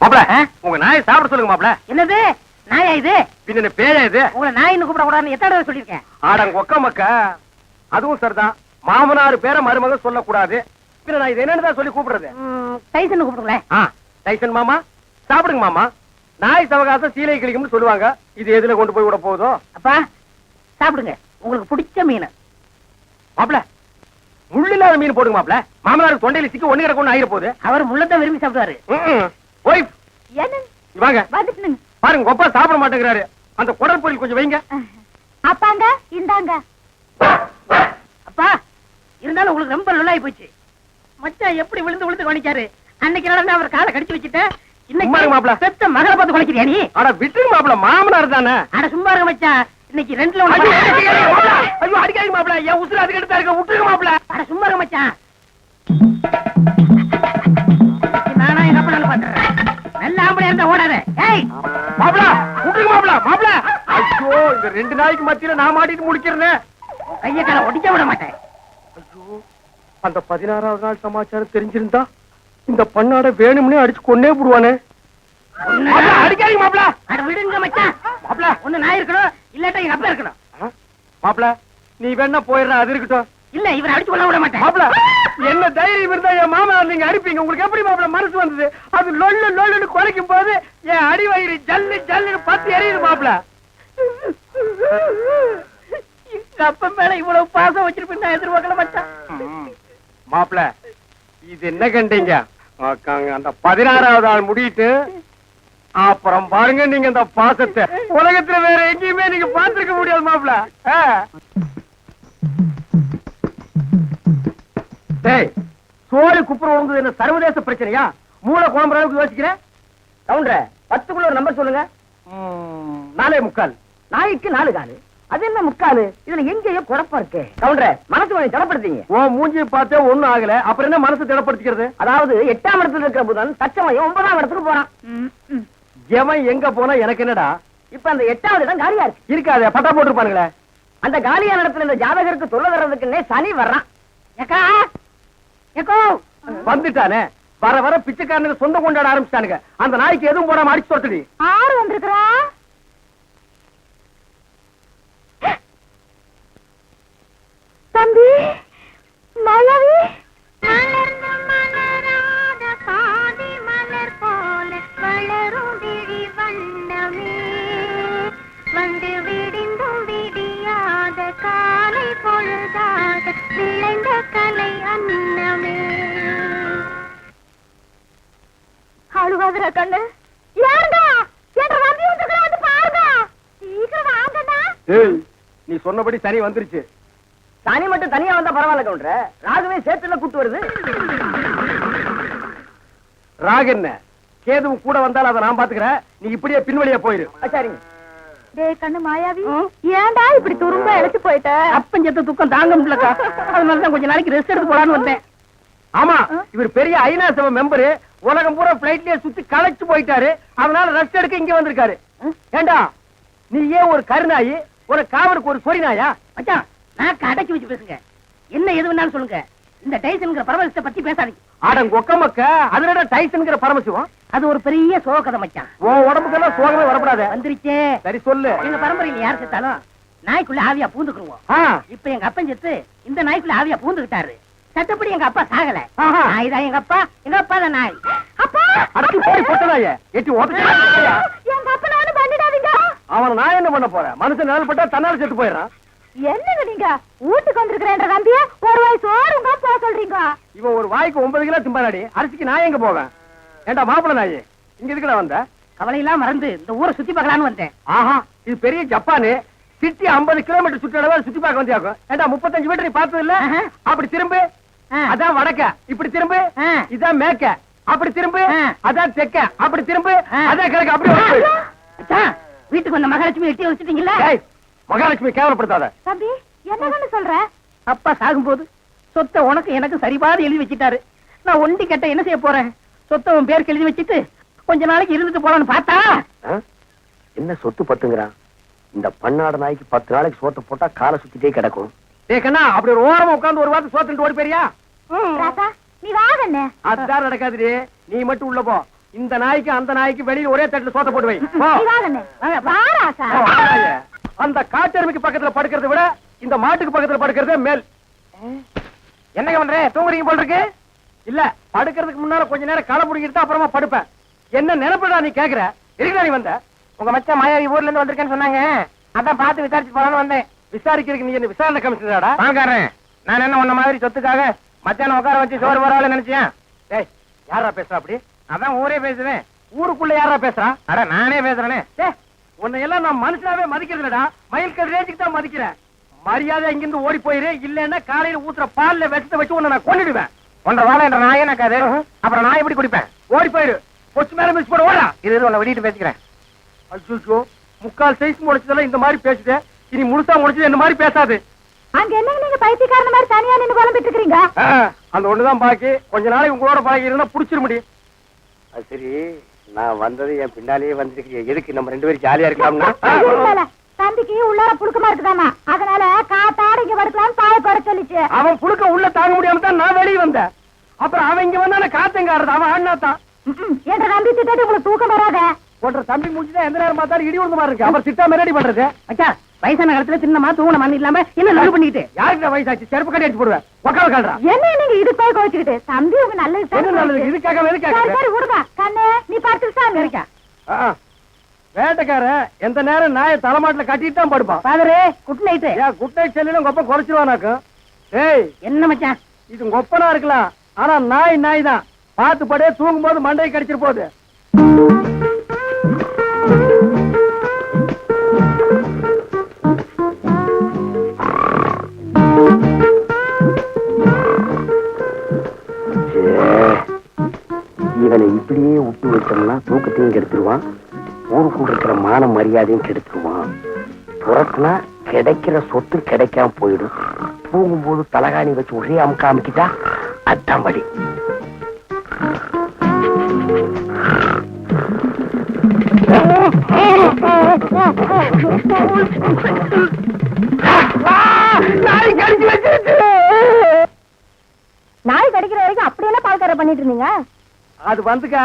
மாப்ள உங்க நாயை சாப்பிட சொல்லுங்க மாப்ள என்னது? நாயா இது? பின்ன பேயா இது? உங்களை நாயின்னு கூப்பிட கூடாதுன்னு எத்தனை தடவை சொல்லியிருக்கேன்? ஆடங்க ஒக்க மக்க. அதுவும் சரிதான். மாமனார் பேரை மருமக சொல்லக்கூடாது. பின்ன நான் இது என்னன்னு சொல்லி கூப்பிடுறது? டைசன் கூப்பிடுங்களேன். டைசன் மாமா சாப்பிடுங்க மாமா. நாய் சவகாசம் சீலை கிளிக்கும்னு சொல்லுவாங்க. இது எதுல கொண்டு போய் விட போகுதோ அப்பா சாப்பிடுங்க. உங்களுக்கு பிடிச்ச மீன். மாப்ள முள்ளு இல்லாத மீன் போடுங்க மாப்ள மாமனாருக்கு தொண்டையில சிக்கி ஒண்ணு கிடக்கும் ஆயிர போகுது. அவர் முள்ளத்தான் விரும்பி சாப்பிடுவாரு. என்ன? வாங்க. பாருங்க கொப்பா சாப்பிட மாட்டேங்கிறாரு. அந்த குடல் பொரியல் கொஞ்சம் வைங்க. அப்பாங்க இந்தாங்க. அப்பா இருந்தாலும் உங்களுக்கு ரொம்ப நல்லாயி போச்சு. மச்சான் எப்படி விழுந்து விழுந்து கவனிச்சாரு? அன்னைக்கு நடந்து அவர் காலை கடிச்சு வச்சுட்டேன். இன்னைக்கு பெத்த மகளை பார்த்து குலைக்கிறியா நீ? அட விட்டுருங்க மாப்ள. மாமனார் தானே. அட சும்மா இருங்க மச்சான். இன்னைக்கு ரெண்டுல ஒண்ணு ஐயோ. அடிக்காதீங்க மாப்ள. என் உசுரு அதுக்கு எடுத்தா இருக்க. விட்டுருங்க மாப்ள. அட சும்மா இருங்க மச்சான் நானா எங்க அப்பா பாத்துறேன் நல்ல ஆம்பளையா இருந்தா ஓடாத ஏய் மாப்ள, விட்டுருங்க மாப்ள, மாப்ள. ஐயோ, இந்த ரெண்டு நாய்க்கு மத்தியில நான் மாட்டிட்டு முடிக்கிறேனே. கைய கால ஒடிக்க விட மாட்டேன் ஐயோ, அந்த பதினாறாவது நாள் சமாச்சாரம் தெரிஞ்சிருந்தா இந்த பண்ணாட வேணும்னே அடிச்சு கொன்னே போடுவானே அடிக்காதீங்க மாப்ள. அட விடுங்க மச்சான் மாப்ள. ஒண்ணு நான் இருக்கணும் இல்லாட்டா எங்க அப்பா இருக்கணும். ஆ? மாப்ள, நீ வேணா போயிடுற அது இருக்கட்டும். இல்ல இவரை அடிச்சு கொள்ள விட மாட்டேன். என்ன தைரியம் இருந்தா என் மாமனார் நீங்க அடிப்பீங்க? உங்களுக்கு எப்படி மாப்ள மனசு வந்தது? அது லொல்லு லொல்லுன்னு குறைக்கும் போது என் அடி வயிறு ஜல்லு ஜல்லுன்னு பத்து எரியுது மாப்ள. எங்க அப்பா மேல இவ்வளவு பாசம் வச்சிருப்பேன் நான் எதிர்பார்க்கல மச்சான். மாப்ள இது என்ன கண்டீங்க? அந்த பதினாறாவது ஆள் முடியிட்டு அப்புறம் பாருங்க நீங்க இந்த பாசத்தை. உலகத்துல வேற எங்கேயுமே நீங்க பார்த்திருக்க முடியாது. டேய் சோறு குப்புற உழுந்தது என்ன சர்வதேச பிரச்சனையா? மூளை குழம்புற அளவுக்கு யோசிக்கிறேன். கவுண்டர பத்துக்குள்ள ஒரு நம்பர் சொல்லுங்க. நாலே முக்கால். நாய்க்கு நாலு காலு. அது என்ன முக்காலு? இதுல எங்கேயோ குழப்பம் இருக்கு. கவுண்டர மனசு கொஞ்சம் திடப்படுத்தீங்க ஓ மூஞ்சி பார்த்தே ஒண்ணும் ஆகல. அப்புறம் என்ன மனசு திடப்படுத்திக்கிறது? அதாவது எட்டாம் இடத்துல இருக்கிற புதன் தச்சமயம் ஒன்பதாம் இடத்துக்கு போறான். எவன் எங்க போனா எனக்கு என்னடா? இப்ப அந்த எட்டாவது இடம் காலியா இருக்கு. இருக்காதே பட்டா போட்டுருப்பானுங்களே. அந்த காலியான இடத்துல இந்த ஜாதகருக்கு சொல்ல வர்றதுக்குன்னே சனி வர்றான். ஏக்கா ஏக்கோ. வந்துட்டானே. வர வர பிச்சைக்காரனுக்கு சொந்தம் கொண்டாட ஆரம்பிச்சிட்டானுங்க. அந்த நாய்க்கு எதுவும் போடாம அடிச்சு தொட்டுடி ஆறு வந்திருக்கிறா? நீ சொன்னபடி சனி வந்துருச்சு. சனி மட்டும் தனியா வந்தா பரவாயில்ல கவுண்டர. ராகவே சேர்த்துல கூட்டு வருது. ராகு என்ன? கேதுவும் கூட வந்தாலும் அதை நான் பாத்துக்கிறேன் நீ இப்படியே பின்வழியா போயிரு. சரிங்க டேய் கண்ணு மாயாவி ஏன்டா இப்படி துரும்ப இழைச்சு போயிட்ட? அப்பஞ்சத்த துக்கம் தாங்க முடியலக்கா அதனாலதான் கொஞ்ச நாளைக்கு ரெஸ்ட் எடுத்து போலான்னு வந்தேன். ஆமா இவர் பெரிய ஐநா சபை மெம்பரு உலகம் பூரா பிளைட்லயே சுத்தி களைச்சு போயிட்டாரு. அதனால ரெஸ்ட் எடுக்க இங்க வந்திருக்காரு. ஏண்டா? நீ ஏன் ஒரு கருநாயி ஒரு காவலுக்கு ஒரு சொறி நாயா மச்சான் நான் அடக்கி வச்சு பேசுங்க. என்ன எது வேணாலும் சொல்லுங்க. இந்த டைசன்ங்கிற பரவசத்தை பத்தி பேசாதீங்க. ஆடங்க ஒக்க மக்க அதுல டைசன்ங்கிற பரமசிவம்? அது ஒரு பெரிய சோகதை மச்சான். உன் உடம்புக்கெல்லாம் சோகமே வரப்படாத. வந்துருச்சே. சரி சொல்லு. எங்க பரம்பரையில யார் செத்தாலும் நாய்க்குள்ள ஆவியா பூந்துக்குருவோம். இப்ப எங்க அப்பன் செத்து இந்த நாய்க்குள்ள ஆவியா பூந்துக்கிட்டாரு. சட்டப்படி எங்க அப்பா சாகல. நாய் தான் எங்க அப்பா. எங்க அப்பா தான் நாய். அப்பா! அடக்கி போய் பொட்டதாய எட்டி உதச்சு எங்க அப்பனை ஒண்ணு பண்ணிடாதீங்க. அவன நான் என்ன பண்ண போறேன்? மனுஷன் பட்டா தன்னால செத்து போயிடுறான். என்னங்க நீங்க? வீட்டுக்கு வந்திருக்கிறேன்ற நம்பிய ஒரு வாய் சோறுங்க போக சொல்றீங்க? இவன் ஒரு வாய்க்கு ஒன்பது கிலோ திம்பாடி அரிசிக்கு நான் எங்க போவேன்? ஏண்டா மாப்பிள நாயி இங்க எதுக்குடா வந்த? கவலையெல்லாம் மறந்து இந்த ஊரை சுத்தி பார்க்கலான்னு வந்தேன். ஆஹா இது பெரிய ஜப்பானு. சிட்டி 50 கிலோமீட்டர் சுற்றளவு சுத்தி பார்க்க வந்தியாக்கும் ஏண்டா முப்பத்தஞ்சு மீட்டர் நீ பார்த்தது இல்ல. அப்படி திரும்பு. அதான் வடக்க. இப்படி திரும்பு. இதான் மேக்க அப்படி திரும்பு. அதான் தெக்க. அப்படி திரும்பு. அதான் கிழக்கு. அப்படி வீட்டுக்கு வந்த மகாலட்சுமி எட்டி வச்சுட்டீங்களா? ஏய், மகாலட்சுமி கேவலப்படுத்தாத. தம்பி என்னன்னு சொல்ற? அப்பா சாகும்போது சொத்தை உனக்கு எனக்கு சரிபாதி எழுதி வச்சிட்டாரு. நான் ஒண்டி கட்ட என்ன செய்ய போறேன்? சொத்தை உன் பேருக்கு எழுதி வச்சிட்டு கொஞ்ச நாளைக்கு இருந்துட்டு போலான்னு பார்த்தா? என்ன சொத்து பத்துங்கிறான் இந்த பண்ணாட நாய்க்கு பத்து நாளைக்கு சோத்தை போட்டா காலை சுத்திட்டே கிடக்கும். ஏ கண்ணா அப்படி ஒரு ஓரமா உட்கார்ந்து ஒரு வாரத்தை சோத்துட்டு ஓடி போறியா நீ வாங்கண்ணே அதான் நடக்காதுடி. நீ மட்டும் உள்ள போ. இந்த நாய்க்கு அந்த நாய்க்கு வெளியில ஒரே தட்டுல சோத்த போட்டு வை. அந்த காட்டெருமைக்கு பக்கத்துல படுக்கிறத விட இந்த மாட்டுக்கு பக்கத்துல படுக்கிறதே மேல். என்னங்க பண்ற? தூங்குறீங்க போல் இருக்கு. இல்ல படுக்கிறதுக்கு முன்னால கொஞ்ச நேரம் களை முடிக்கிட்டு அப்புறமா படுப்பேன். என்ன நினைப்படா நீ கேக்குற? எதுக்குடா நீ வந்த? உங்க மச்சான் மாயாவி ஊர்ல இருந்து வந்திருக்கேன்னு சொன்னாங்க. அதான் பார்த்து விசாரிச்சு போலான்னு வந்தேன். விசாரிக்கிறதுக்கு நீ என்ன விசாரணை கமிஷனராடா? பாங்காரன் நான் என்ன உன்ன மாதிரி சொத்துக்காக மச்சான உட்கார வச்சு சோறு வரால நினைச்சேன் டேய் யாரா பேசுறா அப்படி? அதான் ஊரே பேசுவேன். ஊருக்குள்ள யாரா பேசுறா? அட நானே பேசுறேனே. உன்னை எல்லாம் நான் மனுஷனாவே மதிக்கிறதுலடா மயில் கல் ரேஞ்சுக்கு தான் மதிக்கிறேன். மரியாதை இங்கிருந்து ஓடி போயிரு. இல்லன்னா காலையில ஊத்துற பால்ல விஷத்தை வச்சு உன்னை நான் கொன்னுடுவேன். ஒன்றரை வாழை என்ற நாயே நக்காது அப்புறம் நான் எப்படி குடிப்பேன்? ஓடி போயிரு. பொச்சு மேல மிஸ் போட ஓடா. இது உன்னை வெடிட்டு பேசிக்கிறேன். அச்சோ முக்கால் சைஸ் முடிச்சதெல்லாம் இந்த மாதிரி பேசுது. இனி முழுசா முடிச்சது இந்த மாதிரி பேசாது. அங்க என்னங்க நீங்க பைத்தியக்காரன மாதிரி தனியா நின்னு புலம்பிட்டு இருக்கீங்க அந்த ஒண்ணுதான் பாக்கி. கொஞ்ச நாளைக்கு உங்களோட பழகி இருந்தா புடிச்சிட முடியும் அது சரி நான் வந்தது என் பின்னாலேயே வந்துருக்கு. எதுக்கு நம்ம ரெண்டு பேரும் ஜாலியா இருக்கலாம்னா? தம்பிக்கு உள்ளார புழுக்கமா இருக்குதாமா? அதனால காத்தாட இங்க படுக்கலாம்னு பாய போட சொல்லிச்சு. அவன் புழுக்க உள்ள தாங்க முடியாம தான் நான் வெளியே வந்தேன். அப்புறம் அவன் இங்க வந்தா காத்தங்காரது அவன் அண்ணாத்தான் ம்ம். என்ற தம்பி திட்டாட்டி உங்களுக்கு தூக்கம் வராத? போன்ற தம்பி முடிச்சுதான் எந்த நேரம் பார்த்தாலும் இடி விழுந்த மாதிரி இருக்கு அப்புறம் திட்டாம ரெடி பண்றது? அச்சா வயசான காலத்துல சின்னமா தூங்கின மண் இல்லாம என்ன லவ் பண்ணிட்டு யாருக்கு வயசாச்சு? செருப்பு கட்டி அடிச்சு போடுவேன். கால்றா என்ன நீங்க இது போய் கோச்சுக்கிட்டு தம்பி உங்க நல்லது என்ன நல்லது? இதுக்காக எதுக்காக சரி கண்ணே நீ படுத்து சாமி இருக்கா ஆ, வேட்டைக்காரன் எந்த நேரம் நாயை தலைமாட்டுல கட்டிட்டு தான் படுப்பான் பாதரே குட் நைட்டு ஏன் குட் நைட் செல்லிலும் கொப்ப குறைச்சிருவானாக்கும். ஏய். என்ன மச்சான்? இது கொப்பனா இருக்கலாம். ஆனா நாய் நாய் தான். பார்த்து படே தூங்கும் போது மண்டையை கடிச்சிட்டு போகுது. வச்சோம்னா தூக்கத்தையும் கெடுத்துருவான் ஊருக்குள்ள இருக்கிற மான மரியாதையும் கெடுத்துருவான். புறத்துனா கிடைக்கிற சொத்து கிடைக்காம போயிடும். தூங்கும்போது தலகாணி வச்சு ஒரே அமுக்க அமுக்கிட்டா அதான் வழி நாய் கடிச்சு வச்சிருச்சு. நாய் கடிக்கிற வரைக்கும் அப்படி என்ன பால்கார பண்ணிட்டு இருந்தீங்க? அது வந்துக்கா.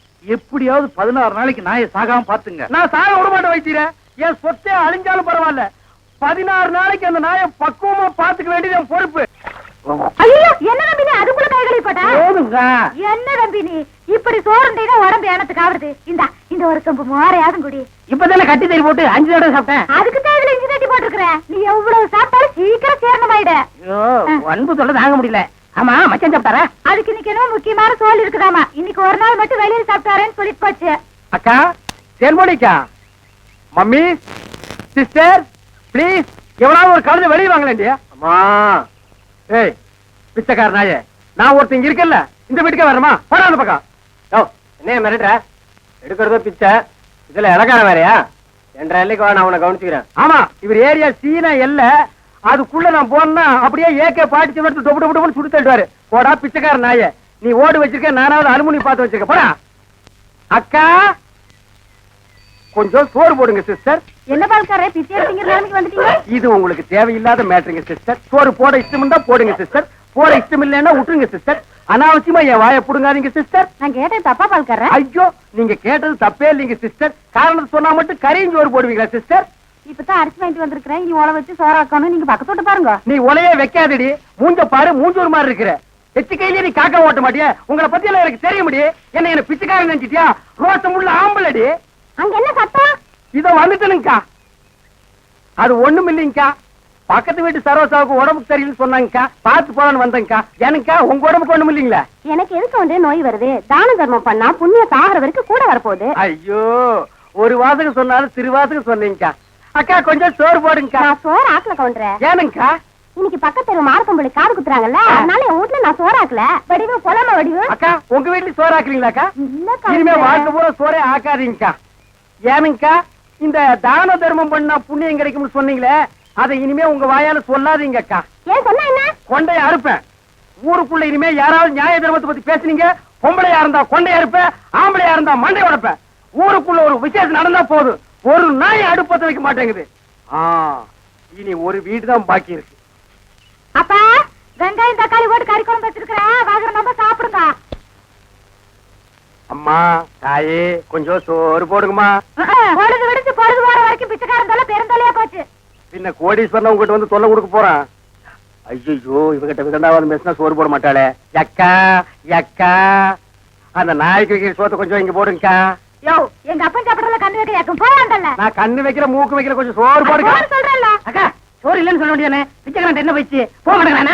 எப்படியாவது பதினாறு நாளைக்கு நாயை சாகாம பாத்துங்க நான் சாக விட மாட்டேன் வைத்தீர என் சொத்தே அழிஞ்சாலும் பரவாயில்ல. பதினாறு நாளைக்கு அந்த நாயை பக்குவமா பாத்துக்க வேண்டியது என் பொறுப்பு. என்ன தம்பி நீ அதுக்குள்ள கை கழுவி போட்ட என்ன தம்பி நீ இப்படி சோறுண்டீங்கன்னா உடம்பு எனத்துக்கு ஆகுறது இந்த இந்த ஒரு சொம்பு மோரையாதும் குடி. இப்பதானே கட்டி தறி போட்டு அஞ்சு தடவை சாப்பிட்டேன். அதுக்கு தான் இதுல இஞ்சி தட்டி போட்டிருக்கிற. நீ எவ்வளவு சாப்பிட்டாலும் சீக்கிரம் சேரணமாயிட. ஐயோ அன்பு சொல்ல தாங்க முடியல. ஆமா மச்சான் சாப்பிட்டாரா? அதுக்கு இன்னைக்கு என்ன முக்கியமான சோல் இருக்குதாமா. இன்னைக்கு ஒரு நாள் மட்டும் வெளியில சாப்பிட்டாரேன்னு சொல்லிட்டு போச்சு. அக்கா தேன்மொழிக்கா மம்மி சிஸ்டர் ப்ளீஸ் எவனாவது ஒரு கழுதை வெளியே வாங்கலேண்டி அம்மா. ஏய் பிச்சைக்கார நாயே. நான் ஒருத்தன் இங்க இருக்கல்ல இந்த வீட்டுக்கே வரமா போடா அந்த பக்கம். யோ என்ன மிரட்டுற? எடுக்கிறதோ பிச்சை. இதுல இலக்கார வேறையா? என்ற எல்லைக்கு வா நான் உன்னை கவனிச்சுக்கிறேன். ஆமா இவர் ஏரியா சீனா எல்ல அதுக்குள்ள நான் போனா அப்படியே ஏகே பாட்டி எடுத்து டொப்பு டொப்பு சுட்டு தள்ளுவாரு. போடா பிச்சைக்கார நாயே. நீ ஓடு வச்சிருக்க நானாவது அலுமினி பார்த்து வச்சிருக்க. போடா. அக்கா! கொஞ்சம் சோறு போடுங்க சிஸ்டர் என்ன பால்காரே பிச்சை எடுத்தீங்க நிலைமைக்கு வந்துட்டீங்க? இது உங்களுக்கு தேவையில்லாத மேட்டருங்க சிஸ்டர் சோறு போட இஷ்டம் இருந்தா போடுங்க சிஸ்டர் போட இஷ்டம் இல்லைன்னா விட்டுருங்க சிஸ்டர் அனாவசியமா என் வாயை புடுங்காதீங்க சிஸ்டர் நான் கேட்டேன் தப்பா பால்கார ஐயோ நீங்க கேட்டது தப்பே இல்லைங்க சிஸ்டர் காரணத்தை சொன்னா மட்டும் கரையும் சோறு போடுவீங்களா சிஸ்டர் இப்பதான் அரிசி வாங்கிட்டு வந்திருக்கிறேன். இனி உழ வச்சு சோறாக்கணும் நீங்க பக்கத்தோட்ட பாருங்க. நீ உலையே வைக்காதடி. மூஞ்ச பாரு மூஞ்சூர் மாதிரி இருக்கிற. எச்சு கையிலே நீ காக்கா ஓட்ட மாட்டியா? உங்களை பத்தி எல்லாம் எனக்கு தெரிய முடியும் என்ன என்ன பிச்சைக்காரன் நினைச்சிட்டியா? ரோசம் உள்ள ஆம்பளடி. அங்க என்ன சத்தம்? இதோ வந்துட்டனுங்கக்கா. அது ஒண்ணும் இல்லைங்கக்கா. பக்கத்து வீட்டு சரோசாவுக்கு உடம்புக்கு சரியில்லைன்னு சொன்னாங்கக்கா. பார்த்து போலான்னு வந்தேங்கக்கா. எனக்கா உங்க உடம்புக்கு ஒண்ணும் இல்லைங்களா? எனக்கு எதுக்கு வந்து நோய் வருது? தான தர்மம் பண்ணா புண்ணியம் சாகிற வரைக்கும் கூட வரப்போகுது. ஐயோ ஒரு வாசகம் சொன்னாலும் திருவாசகம் சொன்னீங்கக்கா. அக்கா கொஞ்சம் சோறு போடுங்கக்கா. நான் சோறு ஆக்கல கவுண்டர. ஏனுங்கக்கா இன்னைக்கு பக்கத்து தெரு மார்க்கம்பள்ளி காது குத்துறாங்கல்ல அதனால என் வீட்டுல நான் சோறு ஆக்கல. வடிவு புலம வடிவு. அக்கா உங்க வீட்டுல சோறு ஆக்குறீங்களாக்கா? இனிமே. வாழ்க்கை பூரா சோறே ஆக்காதீங்கக்கா. ஏனுங்கக்கா இந்த தான தர்மம் பண்ணா புண்ணியம் கிடைக்கும்னு சொன்னீங்களே அதை இனிமே உங்க வாயால சொல்லாதீங்கக்கா. ஏன் சொன்னா என்ன? கொண்டைய அறுப்பேன். ஊருக்குள்ள இனிமே யாராவது நியாய தர்மத்தை பத்தி பேசுனீங்க பொம்பளையா இருந்தா கொண்டைய அறுப்பேன் ஆம்பளையா இருந்தா மண்டை உடைப்பேன். ஊருக்குள்ள ஒரு விசேஷம் நடந்தா போதும். ஒரு நாய் அடுப்பத்த வைக்க மாட்டேங்குது. இனி ஒரு வீடு தான் பாக்கி இருக்கு. அப்பா வெங்காயம் தக்காளி போட்டு கறி குழம்பு வச்சிருக்கிறேன் வாங்குற நம்ம சாப்பிடுங்க. அம்மா தாயே கொஞ்சம் சோறு போடுங்கம்மா. பொழுது விடுச்சு பொழுது போற வரைக்கும் பிச்சைக்காரன் தொலை பெருந்தொலையா போச்சு. பின்ன கோடீஸ்வரன் உங்ககிட்ட வந்து தொல்லை கொடுக்க போறான். ஐயோ இவகிட்ட விதண்டாவது பேசினா சோறு போட மாட்டாளே. யக்கா யக்கா. அந்த நாய்க்கு சோத்தை கொஞ்சம் இங்க போடுங்கக்கா. யோ எங்க அப்பன் சாப்பிடல கண்ணு வைக்க யாக்கும் போயாண்டல்ல நான் கண்ணு வைக்கிற மூக்கு வைக்கிற கொஞ்சம் சோறு போடுங்க. சொல்றேன்ல அக்கா சோறு இல்லைன்னு சொல்ல வேண்டியதானே? பிச்சைக்காரன் என்ன போயிடுச்சு? போக மாட்டேங்கிறானே?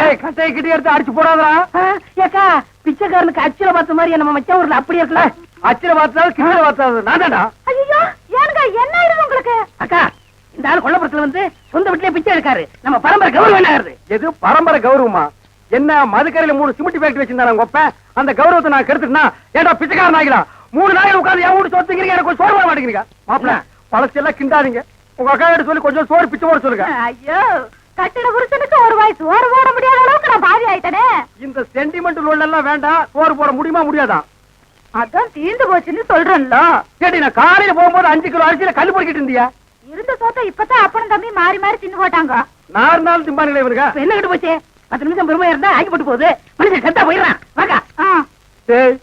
ஏய் கட்டையை கிட்டி எடுத்து அடிச்சு போடாதா ஏக்கா பிச்சைக்காரனுக்கு அச்சில பார்த்த மாதிரி நம்ம மச்சா ஊர்ல அப்படி இருக்கல. அச்சில பார்த்தாலும் கிட்ட பார்த்தாலும் நான் தான்டா. ஐயோ ஏனுங்க என்ன ஆயிடுது உங்களுக்கு? அக்கா இந்த ஆள் கொல்லப்புறத்துல வந்து சொந்த வீட்லயே பிச்சை எடுக்காரு. நம்ம பரம்பரை கௌரவம் என்ன ஆகுது? எது பரம்பரை கௌரவமா? என்ன மதுக்கரையில மூணு சிமெண்ட் ஃபேக்டரி வச்சிருந்தாங்க அந்த கௌரவத்தை நான் கெடுத்துட்டா ஏன்டா பிச்சைக்காரன் ஆகிலாம் மூணு நாள் உட்கார்ந்து என் வீட்டு சொத்துக்கிறீங்க எனக்கு சோறு போட மாட்டேங்கிறீங்க. மாப்பிள பழசெல்லாம் கிண்டாதீங்க. உங்க அக்கா கிட்ட சொல்லி கொஞ்சம் சோறு பிச்சை போட சொல்லுங்க. ஐயோ கட்டிட புருஷனுக்கு ஒரு வாய் சோறு போட முடியாத அளவுக்கு நான் பாதி ஆயிட்டனே. இந்த சென்டிமெண்ட் லோன் எல்லாம் வேண்டாம். சோறு போட முடியுமா முடியாதா? அதான் தீர்ந்து போச்சுன்னு சொல்றேன்ல. கேட்டி நான் காலையில போகும்போது அஞ்சு கிலோ அரிசியில கல் பொறுக்கிட்டு இருந்தியா? இருந்த சோத்த இப்பதான் அப்பனும் தம்பி மாறி மாறி தின்னு போட்டாங்க. நாலு நாள் திம்பானுங்களே இப்ப என்ன கிட்ட போச்சு? பத்து நிமிஷம் பெருமையா இருந்தா ஆகி போட்டு போகுது. மனுஷன் செத்தா போயிடுறான். ஆ, டேய்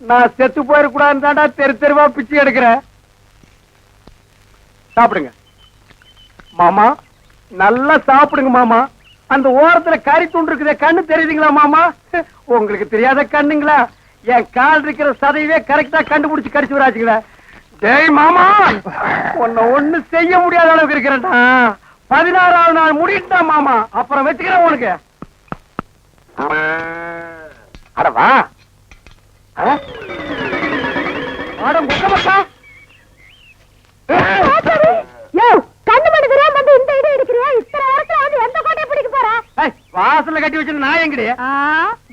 நான் செத்து போயிடக்கூடாதுன்னு தாண்டா தெரு தெருவா பிச்சை எடுக்கிறேன் சாப்பிடுங்க. மாமா நல்லா சாப்பிடுங்க மாமா. அந்த ஓரத்துல கறி துண்டு இருக்குதே கண்ணு தெரியுதுங்களா மாமா? உங்களுக்கு தெரியாத கண்ணுங்களா? என் கால் இருக்கிற சதையவே கரெக்டா கண்டுபிடிச்சு கடிச்சு விடாச்சுங்களா ஜெய் மாமா! உன்னை ஒண்ணு செய்ய முடியாத அளவுக்கு இருக்கிறேன்டா. பதினாறாவது நாள் முடிட்டா மாமா. அப்புறம் வச்சுக்கிறேன் உனக்கு. அட வா. போற? ஏய், வாசல்ல கட்டி வச்சிருந்த நாய் எங்கடி?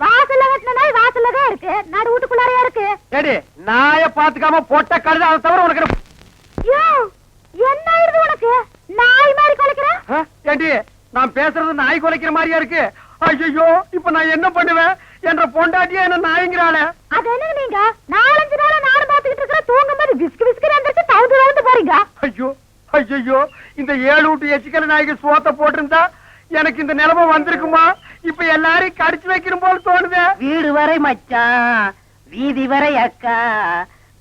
வாசல்ல கட்டின நாய் வாசல்ல தான் இருக்கு. நடு வீட்டுக்குள்ளாரையா இருக்கு? ஏடி நாய பாத்துக்காம பொட்ட கழுத அதை தவிர உனக்கு என்ன- யோ என்ன ஆயிடுது உனக்கு? நாய் மாதிரி குலைக்கிற? ஆ? ஏண்டி நான் பேசுறது நாய் குலைக்கிற மாதிரியா இருக்கு? ஐயோ இப்ப நான் என்ன பண்ணுவேன்? என்ற பொண்டாட்டியே என்ன நாய்ங்கிறாளே? அது என்ன நீங்க? நாலஞ்சு நாளா நாடு பாத்துக்கிட்டு இருக்கிற தூங்கும் போது விஸ்கு விஸ்கு எந்திரிச்சு தவுந்து தவுந்து போறீங்க. ஐயோ ஐயோ இந்த ஏழு விட்டு எச்சிக்கல நாய்க்கு சோத்த போட்டிருந்தா எனக்கு இந்த நிலைமை வந்திருக்குமா? இப்ப எல்லாரையும் கடிச்சு வைக்கணும் போல தோணுதே. வீடு வரை மச்சான் வீதி வரை அக்கா.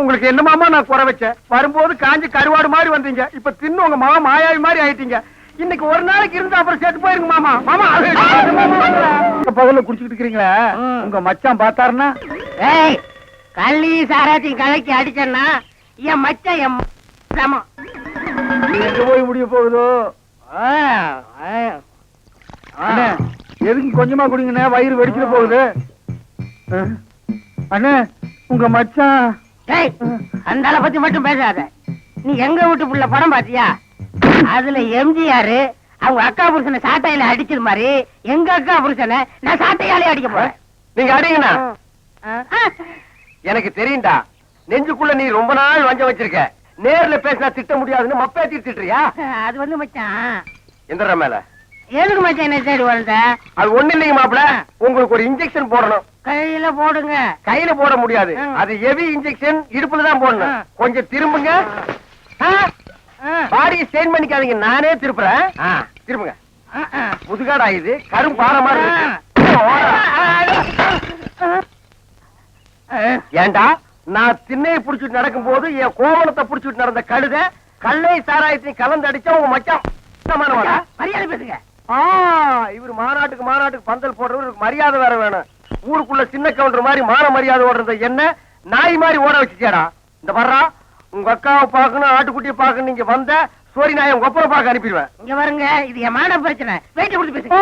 உங்களுக்கு என்ன மாமா நான் குறை வச்சேன் வரும்போது காஞ்சி கருவாடு மாதிரி வந்தீங்க. இப்ப தின்னு உங்க மாமா மாயாவி மாதிரி ஆயிட்டீங்க. இன்னைக்கு ஒரு நாளைக்கு இருந்தா அப்புறம் செத்து போயிருங்க மாமா. மாமா பகல்ல குடிச்சுக்கிட்டு இருக்கிறீங்களா? உங்க மச்சான் பார்த்தாருன்னா? ஏய் கள்ளி சாராத்தையும் கலக்கி அடிச்சேன்னா என் மச்சான் என் சமம் எங்க போய் முடிய போகுதோ? எதுக்கு கொஞ்சமா குடிங்கண்ணே? வயிறு வெடிச்சிட போகுது. அண்ணே உங்க மச்சான் அந்த பத்தி மட்டும் பேசாத. நீ எங்க வீட்டு புள்ள படம் பாத்தியா? அதுல எம்ஜிஆர் அவங்க அக்கா புருஷனை சாட்டையில அடிச்சது மாதிரி எங்க அக்கா புருஷனை நான் சாட்டையாலே அடிக்க போறேன். நீங்க அடிங்கண்ணா. எனக்கு தெரியும்டா நெஞ்சுக்குள்ள நீ ரொம்ப நாள் வஞ்சம் வச்சிருக்க. நேர்ல பேசினா திட்ட முடியாதுன்னு மப்பே திட்டுறியா? அது வந்து மச்சான். எந்திர மேல. எதுக்கு மச்சான் என்ன தேடி வந்த அது ஒண்ணு இல்லைங்க மாப்பிள. உங்களுக்கு ஒரு இன்ஜெக்ஷன் போடணும். கையில போடுங்க. கையில போட முடியாது. அது ஹெவி இன்ஜெக்ஷன் இடுப்புல தான் போடணும். கொஞ்சம் திரும்புங்க. ஆ, ஆ, பாடியை ஸ்டெயின் பண்ணிக்காதீங்க. நானே திருப்புறேன். ஆ, திரும்புங்க. ஆ, ஆ. முதுகாடா இது. கரும் இருக்கு. ஏண்டா? நான் திண்ணையை புடிச்சிட்டு நடக்கும் போது என் கோமணத்தை புடிச்சிட்டு நடந்த கழுத கல்லை சாராயத்தையும் கலந்து அடிச்சா உங்க மச்சான்? மரியாதை பேசுங்க. இவர் மாநாட்டுக்கு மாநாட்டுக்கு பந்தல் போடுறவர் இவருக்கு மரியாதை வேற வேணும். ஊருக்குள்ள சின்ன கவுண்டர் மாதிரி மான மரியாதை ஓடுறத என்ன நாய் மாதிரி ஓட வச்சுச்சேடா இந்த வர்றா உங்க அக்காவை பார்க்கணும் ஆட்டுக்குட்டியை பார்க்கணும் நீங்க வந்த சோரி நாயை உங்க அப்புறம் பார்க்க அனுப்பிடுவேன். இங்க வருங்க இது என் மான பிரச்சனை. வெயிட் கொடுத்து பேசுங்க.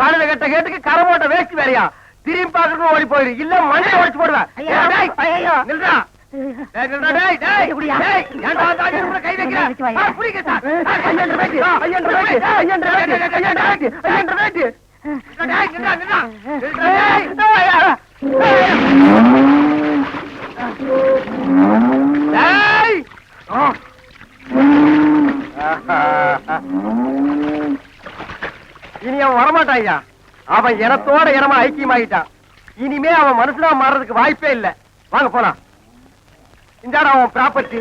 காலையில கட்ட கேட்டுக்கு கரை போட்ட வேஸ்ட் வேறையா திரும்பி பார்க்கணும் ஓடி போயிரு. இல்ல மண்ணை உடைச்சு போடுவேன். நில்றா. வச்சு வாயா. சார். டேய். டேய். ஆ. இனி அவன் வரமாட்டான் ஐயா. அவன் இனத்தோட இனமா ஐக்கியமாயிட்டான். இனிமே அவன் மனுஷனா மாறுறதுக்கு வாய்ப்பே இல்ல. வாங்க போலாம். இந்தாடா அவன் ப்ராப்பர்ட்டி